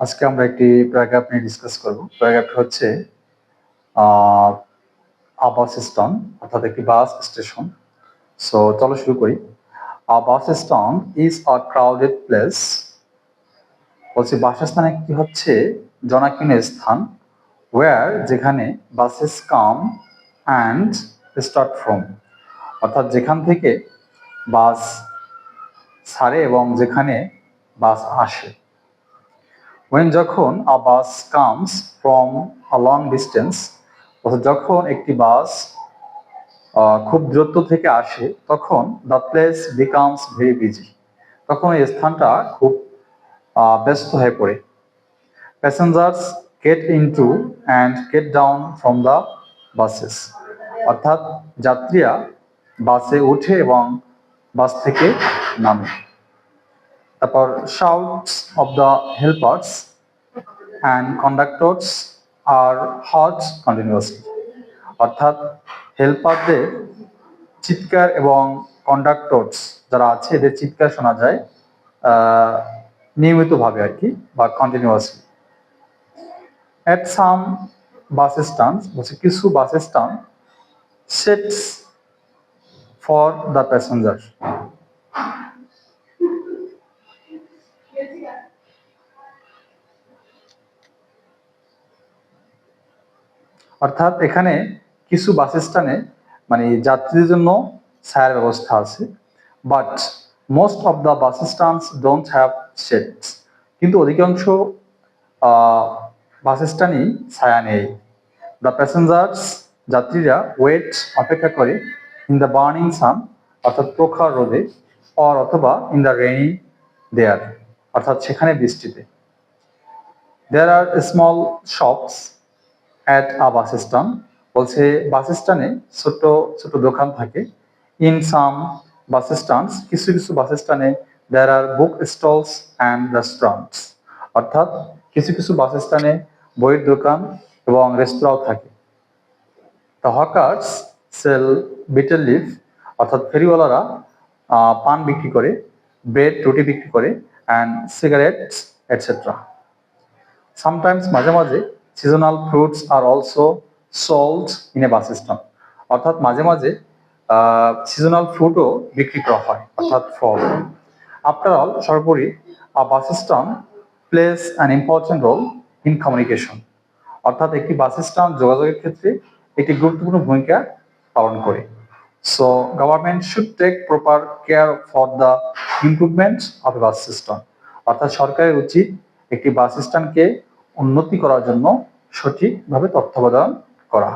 আজকে আমরা একটি প্যারাগ্রাফ নিয়ে ডিসকাস করব। প্যারাগ্রাফটা হচ্ছে আবাস বাস স্ট্যান্ড অর্থাৎ একটি বাস স্টেশন। সো চলো শুরু করি। A bus is a crowded place বলছি, বাসস্থান একটি হচ্ছে? জনাকীর্ণ স্থান ওয়ার যেখানে buses come and start from অর্থাৎ যেখান থেকে বাস ছাড়ে এবং যেখানে বাস আসে। When যখন a bus comes from a long distance, অর্থাৎ যখন একটি বাস খুব দূরত্ব থেকে আসে, তখন the place becomes very busy তখন এই স্থানটা খুব ব্যস্ত হয়ে পড়ে। Passengers get into and get down from the buses অর্থাৎ যাত্রীরা বাসে ওঠে এবং বাস থেকে নামে। তারপর shouts of the helpers and conductors are heard continuously অর্থাৎ হেল্পারদের চিৎকার এবং কন্ডাক্টরস যারা আছে, এদের চিৎকার শোনা যায় নিয়মিতভাবে আর কি বা continuously at some bus stand বলছে কিছু bus stand sheds for the passenger অর্থাৎ এখানে কিছু বাস স্ট্যান্ডে মানে যাত্রীদের জন্য ছায়ার ব্যবস্থা আছে but most of the bus stands don't have sheds কিন্তু অধিকাংশ বাস স্ট্যান্ডই ছায়া নেই। দ্য প্যাসেঞ্জার্স যাত্রীরা ওয়েট অপেক্ষা করে ইন দ্য বার্নিং সান অর্থাৎ প্রখর রোদে অর অথবা ইন দ্য রেইনি দেয়ার অর্থাৎ সেখানে বৃষ্টিতে। There are small shops at a bus stand বলছে বাস স্ট্যান্ডে ছোট ছোট দোকান থাকে। ইন সাম বাস স্ট্যান্ডস কিছু কিছু বাস স্ট্যান্ডে there are book stalls and restaurants অর্থাৎ কিছু কিছু বাস স্ট্যান্ডে বইয়ের দোকান এবং রেস্তোরাঁও থাকে। The hawkers sell betel leaf অর্থাৎ ফেরিওয়ালারা পান বিক্রি করে ব্রেড রুটি বিক্রি করে অ্যান্ড সিগারেটস এটসেট্রা সামটাইমস মাঝে মাঝে seasonal fruits are also sold in a bus stand অর্থাৎ মাঝে মাঝে সিজনাল ফ্রুটও বিক্রি করা হয়, অর্থাৎ ফল। আফটার অল সর্বোপরি a bus stand plays an important role in communication অর্থাৎ একটি বাস স্ট্যান্ড যোগাযোগের ক্ষেত্রে একটি গুরুত্বপূর্ণ ভূমিকা পালন করে। So government should take proper care for the improvement of bus system অর্থাৎ সরকারের উচিত একটি বাস স্ট্যান্ডকে উন্নতি করার জন্য সঠিকভাবে তত্ত্বাবধান করা।